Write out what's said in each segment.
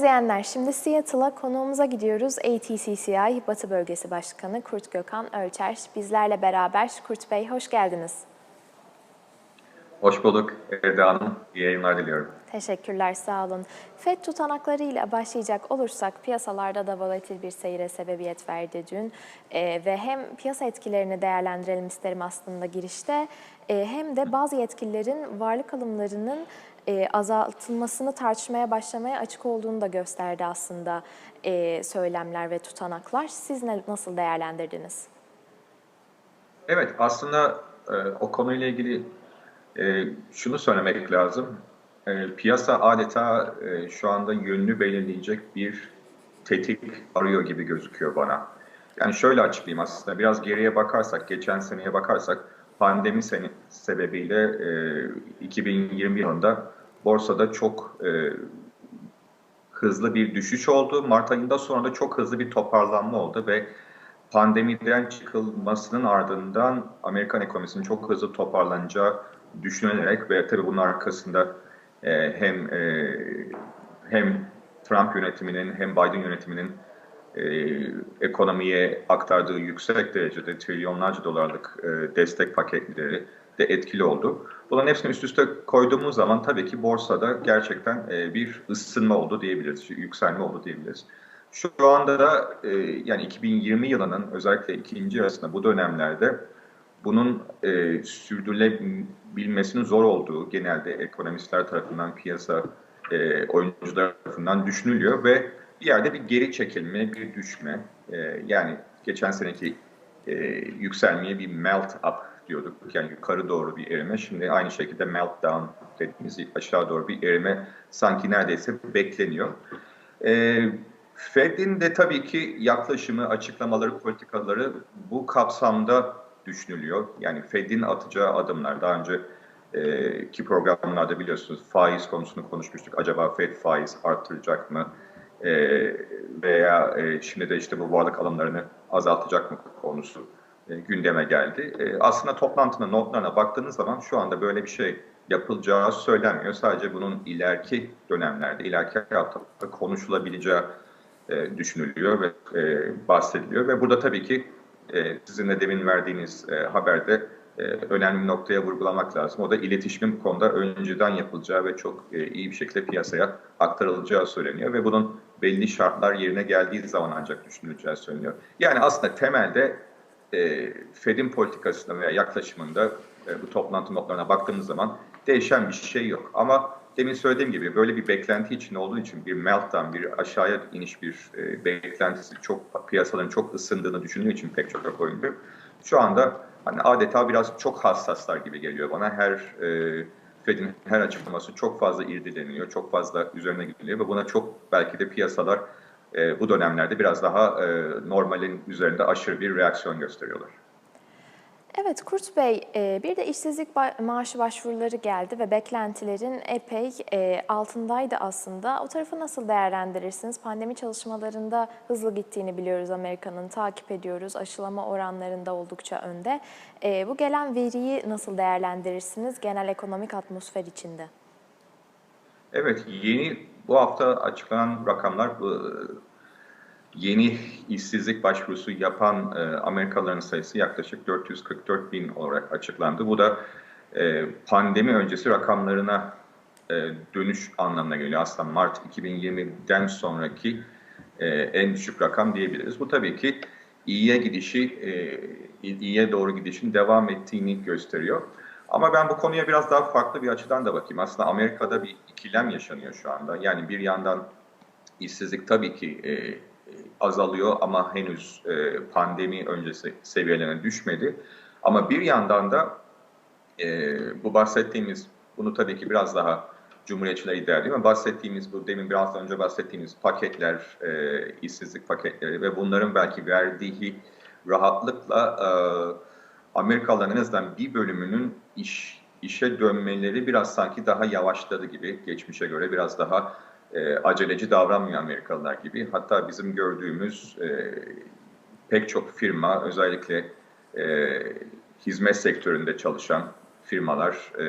izleyenler, şimdi Seattle'a konuğumuza gidiyoruz. ATCCI Batı Bölgesi Başkanı Kurt Gökhan Ölçer bizlerle beraber. Kurt Bey hoş geldiniz. Hoş bulduk Eda Hanım. İyi yayınlar diliyorum. Teşekkürler, sağ olun. FED tutanaklarıyla başlayacak olursak piyasalarda da volatil bir seyre sebebiyet verdi dün. Ee, ve hem piyasa etkilerini değerlendirelim isterim aslında girişte e, hem de bazı yetkililerin varlık alımlarının e, azaltılmasını tartışmaya başlamaya açık olduğunu da gösterdi aslında e, söylemler ve tutanaklar. Siz ne, nasıl değerlendirdiniz? Evet, aslında e, o konuyla ilgili e, şunu söylemek lazım. E, piyasa adeta e, şu anda yönünü belirleyecek bir tetik arıyor gibi gözüküyor bana. Yani şöyle açıklayayım aslında biraz geriye bakarsak, geçen seneye bakarsak pandemi sene, sebebiyle e, 2020 yılında borsada çok e, hızlı bir düşüş oldu. Mart ayında sonra da çok hızlı bir toparlanma oldu ve pandemiden çıkılmasının ardından Amerikan ekonomisinin çok hızlı toparlanacağı düşünülerek ve tabii bunun arkasında e, hem e, hem Trump yönetiminin hem Biden yönetiminin e, ekonomiye aktardığı yüksek derecede trilyonlarca dolarlık e, destek paketleri de etkili oldu. Bunların hepsini üst üste koyduğumuz zaman tabii ki borsada gerçekten e, bir ısınma oldu diyebiliriz, yükselme oldu diyebiliriz. Şu anda da e, yani 2020 yılının özellikle ikinci yarısında bu dönemlerde bunun e, sürdürülebilmesinin zor olduğu genelde ekonomistler tarafından, piyasa e, oyuncular tarafından düşünülüyor ve bir yerde bir geri çekilme, bir düşme. E, yani geçen seneki e, yükselmeye bir melt up diyorduk. Yani yukarı doğru bir erime. Şimdi aynı şekilde meltdown dediğimiz aşağı doğru bir erime sanki neredeyse bekleniyor. E, Fed'in de tabii ki yaklaşımı, açıklamaları, politikaları bu kapsamda düşünülüyor. Yani Fed'in atacağı adımlar daha önce e, ki programlarda biliyorsunuz faiz konusunu konuşmuştuk. Acaba Fed faiz arttıracak mı? E, veya e, şimdi de işte bu varlık alımlarını azaltacak mı konusu e, gündeme geldi. E, aslında toplantının notlarına baktığınız zaman şu anda böyle bir şey yapılacağı söylenmiyor. Sadece bunun ileriki dönemlerde, ileriki haftalarda konuşulabileceği e, düşünülüyor ve e, bahsediliyor. Ve burada tabii ki e, sizin de demin verdiğiniz e, haberde e, önemli bir noktaya vurgulamak lazım. O da iletişimin bu konuda önceden yapılacağı ve çok e, iyi bir şekilde piyasaya aktarılacağı söyleniyor ve bunun belli şartlar yerine geldiği zaman ancak düşünüleceği söyleniyor. Yani aslında temelde e, Fed'in politikasında veya yaklaşımında bu toplantı notlarına baktığımız zaman değişen bir şey yok. Ama demin söylediğim gibi böyle bir beklenti için olduğu için bir meltdown, bir aşağıya iniş bir beklentisi çok piyasaların çok ısındığını düşündüğü için pek çok oyuncu şu anda hani adeta biraz çok hassaslar gibi geliyor bana. Her e, Fed'in her açıklaması çok fazla irdeleniyor, çok fazla üzerine gidiliyor ve buna çok belki de piyasalar e, bu dönemlerde biraz daha e, normalin üzerinde aşırı bir reaksiyon gösteriyorlar. Evet Kurt Bey, e, bir de işsizlik maaşı başvuruları geldi ve beklentilerin epey e, altındaydı aslında. O tarafı nasıl değerlendirirsiniz? Pandemi çalışmalarında hızlı gittiğini biliyoruz Amerika'nın, takip ediyoruz. Aşılama oranlarında oldukça önde. E, bu gelen veriyi nasıl değerlendirirsiniz genel ekonomik atmosfer içinde? Evet, yeni bu hafta açıklanan rakamlar yeni işsizlik başvurusu yapan e, Amerikalıların sayısı yaklaşık 444 bin olarak açıklandı. Bu da e, pandemi öncesi rakamlarına e, dönüş anlamına geliyor. Aslında Mart 2020'den sonraki e, en düşük rakam diyebiliriz. Bu tabii ki iyiye gidişi, e, iyiye doğru gidişin devam ettiğini gösteriyor. Ama ben bu konuya biraz daha farklı bir açıdan da bakayım. Aslında Amerika'da bir ikilem yaşanıyor şu anda. Yani bir yandan işsizlik tabii ki e, azalıyor ama henüz e, pandemi öncesi seviyelerine düşmedi. Ama bir yandan da e, bu bahsettiğimiz, bunu tabii ki biraz daha Cumhuriyetçiler iddia ama bahsettiğimiz bu demin biraz önce bahsettiğimiz paketler, e, işsizlik paketleri ve bunların belki verdiği rahatlıkla e, Amerikalıların en azından bir bölümünün iş işe dönmeleri biraz sanki daha yavaşladı gibi geçmişe göre biraz daha e, aceleci davranmıyor Amerikalılar gibi. Hatta bizim gördüğümüz e, pek çok firma özellikle e, hizmet sektöründe çalışan firmalar e,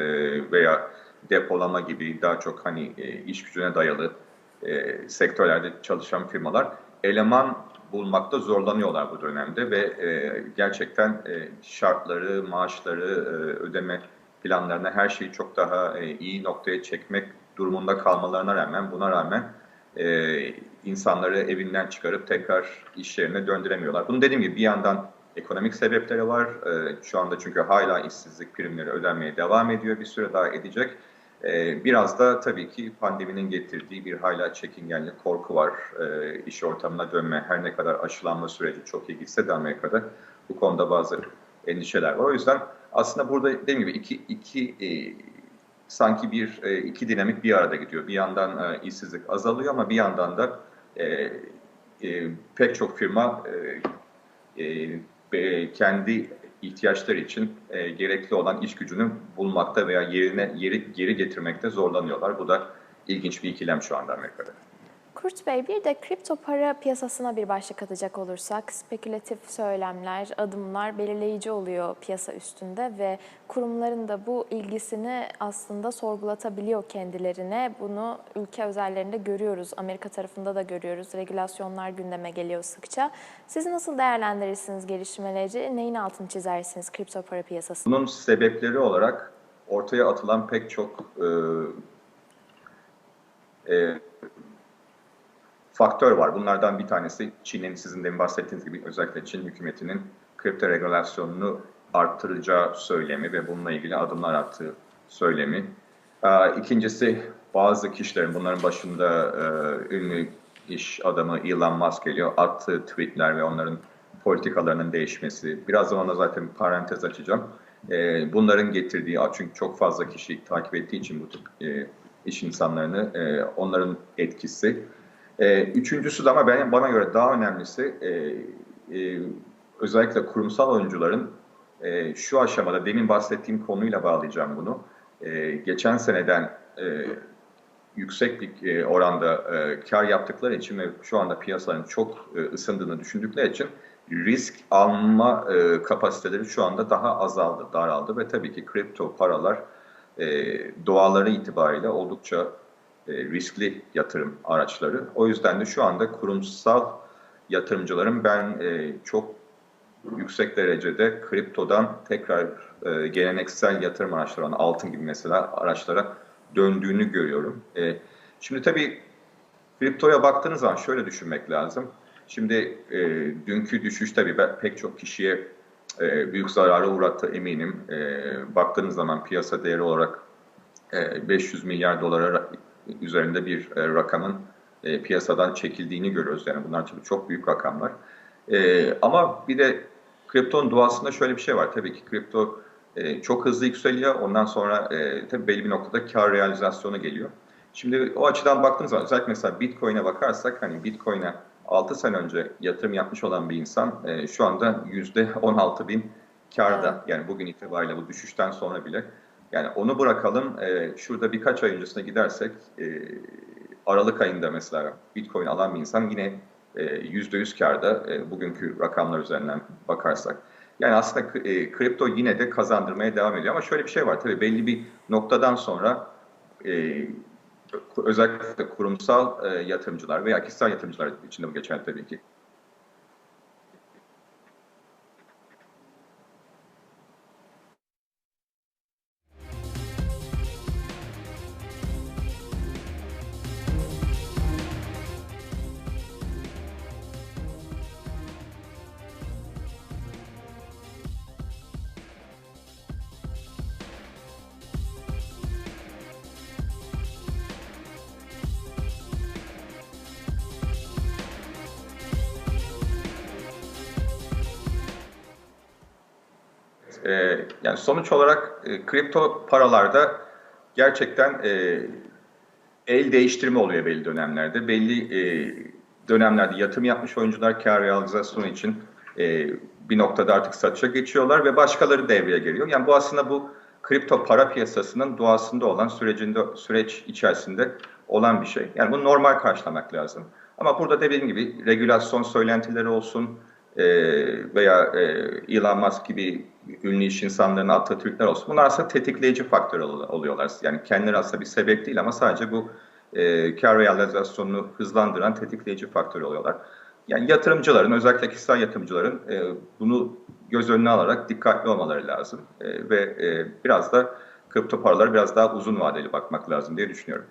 veya depolama gibi daha çok hani e, iş gücüne dayalı e, sektörlerde çalışan firmalar eleman bulmakta zorlanıyorlar bu dönemde ve e, gerçekten e, şartları, maaşları, e, ödeme planlarına her şeyi çok daha e, iyi noktaya çekmek durumunda kalmalarına rağmen buna rağmen e, insanları evinden çıkarıp tekrar iş yerine döndüremiyorlar. Bunu dediğim gibi bir yandan ekonomik sebepleri var. E, şu anda çünkü hala işsizlik primleri ödenmeye devam ediyor. Bir süre daha edecek. E, biraz da tabii ki pandeminin getirdiği bir hala çekingenlik, korku var. E, iş ortamına dönme, her ne kadar aşılanma süreci çok iyi gitse de Amerika'da bu konuda bazı endişeler var. O yüzden aslında burada dediğim gibi iki, iki e, sanki bir e, iki dinamik bir arada gidiyor. Bir yandan e, işsizlik azalıyor ama bir yandan da e, pek çok firma kendi ihtiyaçları için gerekli olan iş gücünü bulmakta veya yerine yeri geri getirmekte zorlanıyorlar. Bu da ilginç bir ikilem şu anda Amerika'da. Kurt Bey bir de kripto para piyasasına bir başlık atacak olursak spekülatif söylemler, adımlar belirleyici oluyor piyasa üstünde ve kurumların da bu ilgisini aslında sorgulatabiliyor kendilerine. Bunu ülke özellerinde görüyoruz, Amerika tarafında da görüyoruz. Regülasyonlar gündeme geliyor sıkça. Siz nasıl değerlendirirsiniz gelişmeleri? Neyin altını çizersiniz kripto para piyasası? Bunun sebepleri olarak ortaya atılan pek çok e, e, faktör var. Bunlardan bir tanesi Çin'in sizin de bahsettiğiniz gibi özellikle Çin hükümetinin kripto regülasyonunu arttıracağı söylemi ve bununla ilgili adımlar attığı söylemi. İkincisi bazı kişilerin bunların başında ünlü iş adamı Elon Musk geliyor. Attığı tweetler ve onların politikalarının değişmesi. Birazdan ona zaten parantez açacağım. Bunların getirdiği, çünkü çok fazla kişi takip ettiği için bu tip iş insanlarını, onların etkisi. E, üçüncüsü de ama benim, bana göre daha önemlisi e, e, özellikle kurumsal oyuncuların e, şu aşamada demin bahsettiğim konuyla bağlayacağım bunu. E, geçen seneden e, yüksek bir e, oranda e, kar yaptıkları için ve şu anda piyasanın çok e, ısındığını düşündükleri için risk alma e, kapasiteleri şu anda daha azaldı, daraldı ve tabii ki kripto paralar e, doğaları itibariyle oldukça e, riskli yatırım araçları. O yüzden de şu anda kurumsal yatırımcıların ben e, çok yüksek derecede kriptodan tekrar e, geleneksel yatırım araçları olan altın gibi mesela araçlara döndüğünü görüyorum. E, şimdi tabii kriptoya baktığınız zaman şöyle düşünmek lazım. Şimdi e, dünkü düşüş tabii ben, pek çok kişiye e, büyük zarara uğrattı eminim. E, baktığınız zaman piyasa değeri olarak e, 500 milyar dolara üzerinde bir e, rakamın e, piyasadan çekildiğini görüyoruz. Yani bunlar tabii çok büyük rakamlar. E, ama bir de kriptonun doğasında şöyle bir şey var. Tabii ki kripto e, çok hızlı yükseliyor. Ondan sonra e, tabii belli bir noktada kar realizasyonu geliyor. Şimdi o açıdan baktığınız zaman özellikle mesela Bitcoin'e bakarsak hani Bitcoin'e 6 sene önce yatırım yapmış olan bir insan e, şu anda %16 bin karda. Yani bugün itibariyle bu düşüşten sonra bile yani onu bırakalım. E, şurada birkaç ay öncesine gidersek e, Aralık ayında mesela Bitcoin alan bir insan yine yüzde yüz karda e, bugünkü rakamlar üzerinden bakarsak. Yani aslında e, kripto yine de kazandırmaya devam ediyor ama şöyle bir şey var tabii belli bir noktadan sonra e, özellikle kurumsal e, yatırımcılar veya kişisel yatırımcılar için de bu geçerli tabii ki E, yani sonuç olarak e, kripto paralarda gerçekten e, el değiştirme oluyor belli dönemlerde. Belli e, dönemlerde yatırım yapmış oyuncular kar realizasyonu için e, bir noktada artık satışa geçiyorlar ve başkaları devreye giriyor. Yani bu aslında bu kripto para piyasasının doğasında olan sürecinde süreç içerisinde olan bir şey. Yani bunu normal karşılamak lazım. Ama burada dediğim gibi regülasyon söylentileri olsun, e, veya e, Elon Musk gibi ünlü iş insanlarının attığı tweetler olsun. Bunlar aslında tetikleyici faktör oluyorlar. Yani kendileri aslında bir sebep değil ama sadece bu e, kar realizasyonunu hızlandıran tetikleyici faktör oluyorlar. Yani yatırımcıların, özellikle kişisel yatırımcıların e, bunu göz önüne alarak dikkatli olmaları lazım. E, ve e, biraz da kripto paralara biraz daha uzun vadeli bakmak lazım diye düşünüyorum.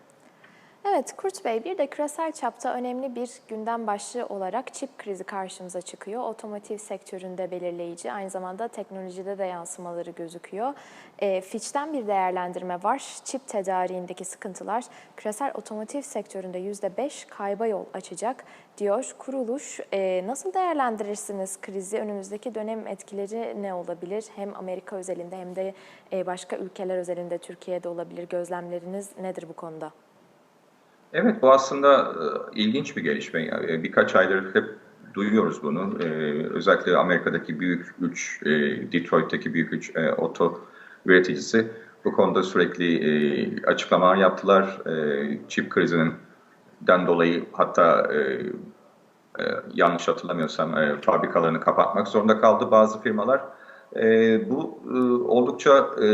Evet Kurt Bey bir de küresel çapta önemli bir gündem başlığı olarak çip krizi karşımıza çıkıyor. Otomotiv sektöründe belirleyici aynı zamanda teknolojide de yansımaları gözüküyor. E, Fitch'ten bir değerlendirme var. Çip tedariğindeki sıkıntılar küresel otomotiv sektöründe %5 kayba yol açacak diyor kuruluş. E, nasıl değerlendirirsiniz krizi? Önümüzdeki dönem etkileri ne olabilir? Hem Amerika özelinde hem de e, başka ülkeler özelinde Türkiye'de olabilir. Gözlemleriniz nedir bu konuda? Evet, bu aslında e, ilginç bir gelişme. Yani birkaç aydır hep duyuyoruz bunu. Ee, özellikle Amerika'daki büyük üç, e, Detroit'teki büyük üç e, oto üreticisi bu konuda sürekli e, açıklamalar yaptılar. E, çip krizinden dolayı hatta e, e, yanlış hatırlamıyorsam e, fabrikalarını kapatmak zorunda kaldı bazı firmalar. E, bu e, oldukça e,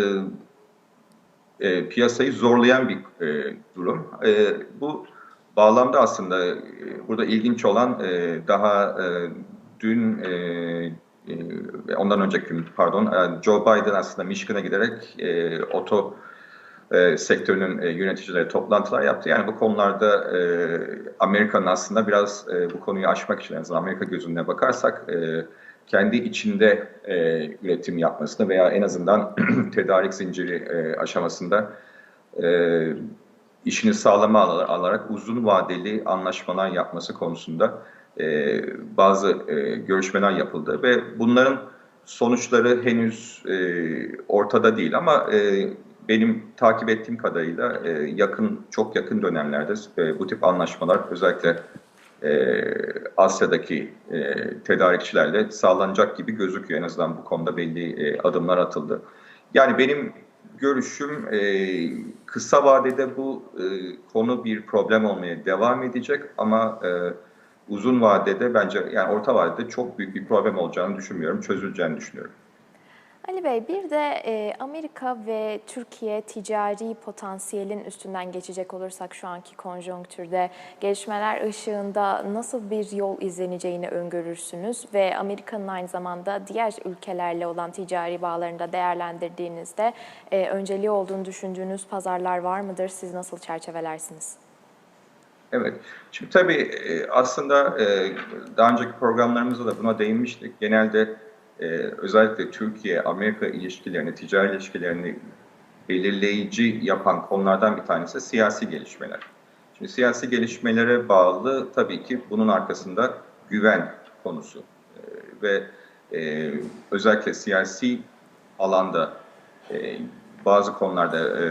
e, piyasayı zorlayan bir e, durum. E, bu bağlamda aslında e, burada ilginç olan e, daha e, dün e, e, ondan önceki gün pardon e, Joe Biden aslında Michigan'a giderek e, oto e, sektörünün e, yöneticileri toplantılar yaptı. Yani bu konularda e, Amerika'nın aslında biraz e, bu konuyu aşmak için en azından Amerika gözüne bakarsak e, kendi içinde e, üretim yapmasını veya en azından tedarik zinciri e, aşamasında e, işini sağlama alarak uzun vadeli anlaşmalar yapması konusunda e, bazı e, görüşmeler yapıldı ve bunların sonuçları henüz e, ortada değil ama e, benim takip ettiğim kadarıyla e, yakın çok yakın dönemlerde e, bu tip anlaşmalar özellikle e, Asya'daki e, tedarikçilerle sağlanacak gibi gözüküyor. En azından bu konuda belli e, adımlar atıldı. Yani benim görüşüm e, kısa vadede bu e, konu bir problem olmaya devam edecek ama e, uzun vadede bence yani orta vadede çok büyük bir problem olacağını düşünmüyorum, çözüleceğini düşünüyorum. Ali Bey bir de e, Amerika ve Türkiye ticari potansiyelin üstünden geçecek olursak şu anki konjonktürde gelişmeler ışığında nasıl bir yol izleneceğini öngörürsünüz ve Amerika'nın aynı zamanda diğer ülkelerle olan ticari bağlarında değerlendirdiğinizde e, önceliği olduğunu düşündüğünüz pazarlar var mıdır? Siz nasıl çerçevelersiniz? Evet. Şimdi tabii aslında daha önceki programlarımızda da buna değinmiştik. Genelde e, özellikle Türkiye-Amerika ilişkilerini, ticari ilişkilerini belirleyici yapan konulardan bir tanesi siyasi gelişmeler. Şimdi siyasi gelişmelere bağlı tabii ki bunun arkasında güven konusu e, ve e, özellikle siyasi alanda e, bazı konularda e,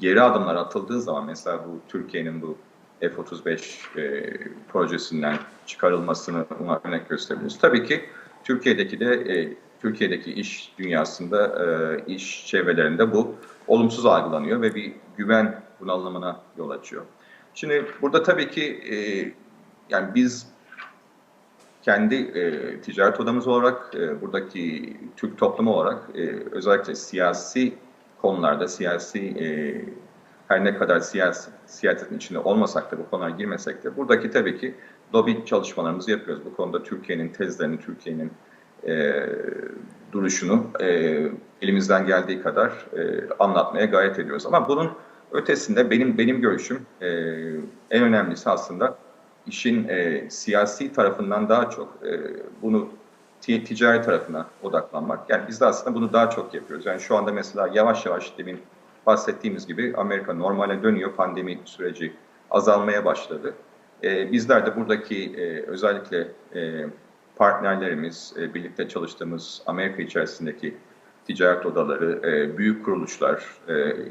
geri adımlar atıldığı zaman mesela bu Türkiye'nin bu F-35 e, projesinden çıkarılmasını örnek gösterebiliriz. Tabii ki Türkiye'deki de e, Türkiye'deki iş dünyasında, e, iş çevrelerinde bu olumsuz algılanıyor ve bir güven bunalımına yol açıyor. Şimdi burada tabii ki e, yani biz kendi e, ticaret odamız olarak, e, buradaki Türk toplumu olarak e, özellikle siyasi konularda, siyasi e, her ne kadar siyasi, siyasetin içinde olmasak da bu konulara girmesek de buradaki tabii ki lobi çalışmalarımızı yapıyoruz. Bu konuda Türkiye'nin tezlerini, Türkiye'nin e, duruşunu e, elimizden geldiği kadar e, anlatmaya gayret ediyoruz. Ama bunun ötesinde benim benim görüşüm e, en önemlisi aslında işin e, siyasi tarafından daha çok e, bunu ticari tarafına odaklanmak. Yani biz de aslında bunu daha çok yapıyoruz. Yani şu anda mesela yavaş yavaş demin bahsettiğimiz gibi Amerika normale dönüyor. Pandemi süreci azalmaya başladı. E, bizler de buradaki e, özellikle e, partnerlerimiz, e, birlikte çalıştığımız Amerika içerisindeki ticaret odaları, büyük kuruluşlar,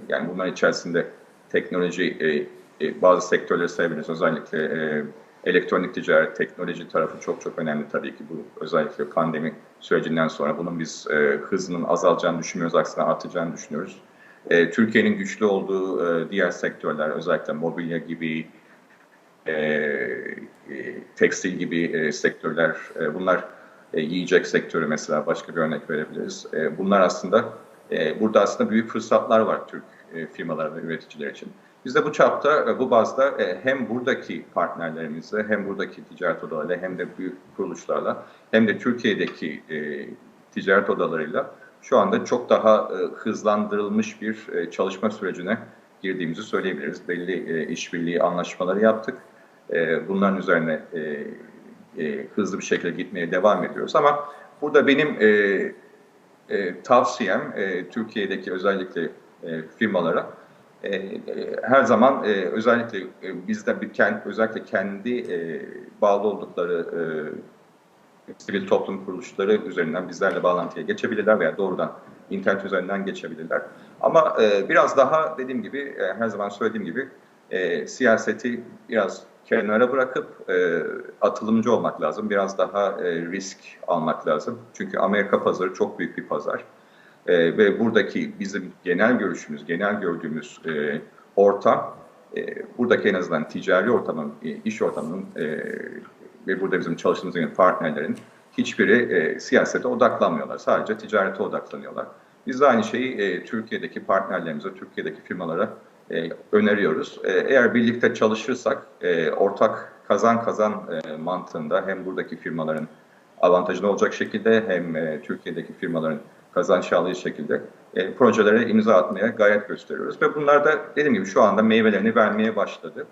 yani bunlar içerisinde teknoloji, bazı sektörleri sayabiliriz. Özellikle elektronik ticaret, teknoloji tarafı çok çok önemli tabii ki. Bu özellikle pandemi sürecinden sonra bunun biz hızının azalacağını düşünmüyoruz, aksine artacağını düşünüyoruz. Türkiye'nin güçlü olduğu diğer sektörler, özellikle mobilya gibi, e, e, tekstil gibi e, sektörler, e, bunlar e, yiyecek sektörü mesela başka bir örnek verebiliriz. E, bunlar aslında, e, burada aslında büyük fırsatlar var Türk e, firmalar ve üreticiler için. Biz de bu çapta, e, bu bazda e, hem buradaki partnerlerimizle, hem buradaki ticaret odalarıyla, hem de büyük kuruluşlarla, hem de Türkiye'deki e, ticaret odalarıyla şu anda çok daha e, hızlandırılmış bir e, çalışma sürecine girdiğimizi söyleyebiliriz. Belli e, işbirliği anlaşmaları yaptık. E, bunların üzerine e, e, hızlı bir şekilde gitmeye devam ediyoruz. Ama burada benim e, tavsiyem Türkiye'deki özellikle firmalara her zaman özellikle e, bizde bir özellikle kendi bağlı oldukları e, sivil toplum kuruluşları üzerinden bizlerle bağlantıya geçebilirler veya doğrudan internet üzerinden geçebilirler. Ama biraz daha dediğim gibi her zaman söylediğim gibi siyaseti biraz kenara bırakıp e, atılımcı olmak lazım. Biraz daha e, risk almak lazım. Çünkü Amerika pazarı çok büyük bir pazar. E, ve buradaki bizim genel görüşümüz, genel gördüğümüz e, ortam, e, buradaki en azından ticari ortamın, e, iş ortamının e, ve burada bizim çalıştığımız yani partnerlerin hiçbiri e, siyasete odaklanmıyorlar. Sadece ticarete odaklanıyorlar. Biz de aynı şeyi e, Türkiye'deki partnerlerimize, Türkiye'deki firmalara e, öneriyoruz. E, eğer birlikte çalışırsak e, ortak kazan kazan e, mantığında hem buradaki firmaların avantajlı olacak şekilde hem e, Türkiye'deki firmaların kazanç sağlayıcı şekilde e, projelere imza atmaya gayret gösteriyoruz. Ve bunlar da dediğim gibi şu anda meyvelerini vermeye başladı.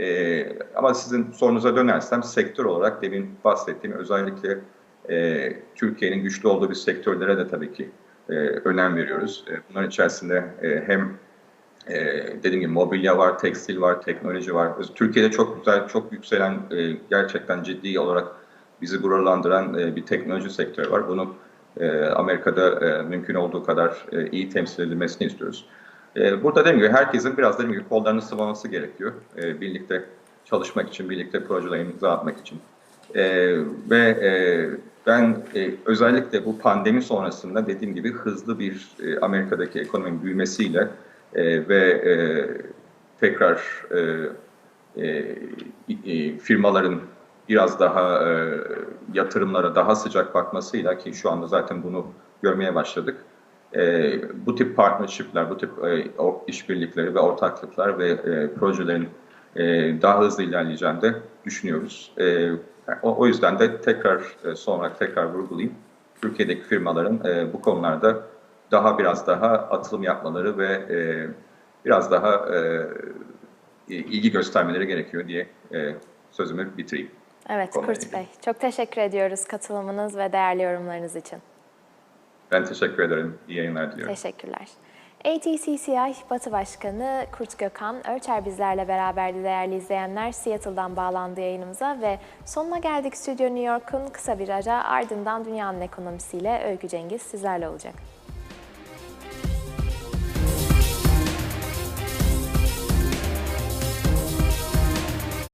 E, ama sizin sorunuza dönersem sektör olarak demin bahsettiğim özellikle e, Türkiye'nin güçlü olduğu bir sektörlere de tabii ki e, önem veriyoruz. E, bunların içerisinde e, hem e, dediğim gibi mobilya var, tekstil var, teknoloji var. Türkiye'de çok güzel, çok yükselen, e, gerçekten ciddi olarak bizi gururlandıran e, bir teknoloji sektörü var. Bunu e, Amerika'da e, mümkün olduğu kadar e, iyi temsil edilmesini istiyoruz. E, burada dediğim gibi herkesin biraz dediğim gibi kollarını sıvaması gerekiyor. E, birlikte çalışmak için, birlikte projelere imza atmak için. E, ve e, ben e, özellikle bu pandemi sonrasında dediğim gibi hızlı bir e, Amerika'daki ekonominin büyümesiyle e, ve e, tekrar e, e, e, firmaların biraz daha e, yatırımlara daha sıcak bakmasıyla ki şu anda zaten bunu görmeye başladık. E, bu tip partnership'ler, bu tip e, işbirlikleri ve ortaklıklar ve e, projelerin e, daha hızlı ilerleyeceğini de düşünüyoruz. E, o, o yüzden de tekrar e, sonra tekrar vurgulayayım. Türkiye'deki firmaların e, bu konularda daha biraz daha atılım yapmaları ve e, biraz daha e, ilgi göstermeleri gerekiyor diye e, sözümü bitireyim. Evet Kurt. Bey, çok teşekkür ediyoruz katılımınız ve değerli yorumlarınız için. Ben teşekkür ederim. İyi yayınlar diliyorum. Teşekkürler. ATCCI Batı Başkanı Kurt Gökhan Ölçer bizlerle beraberdi değerli izleyenler. Seattle'dan bağlandı yayınımıza ve sonuna geldik Stüdyo New York'un kısa bir ara ardından dünyanın ekonomisiyle Öykü Cengiz sizlerle olacak.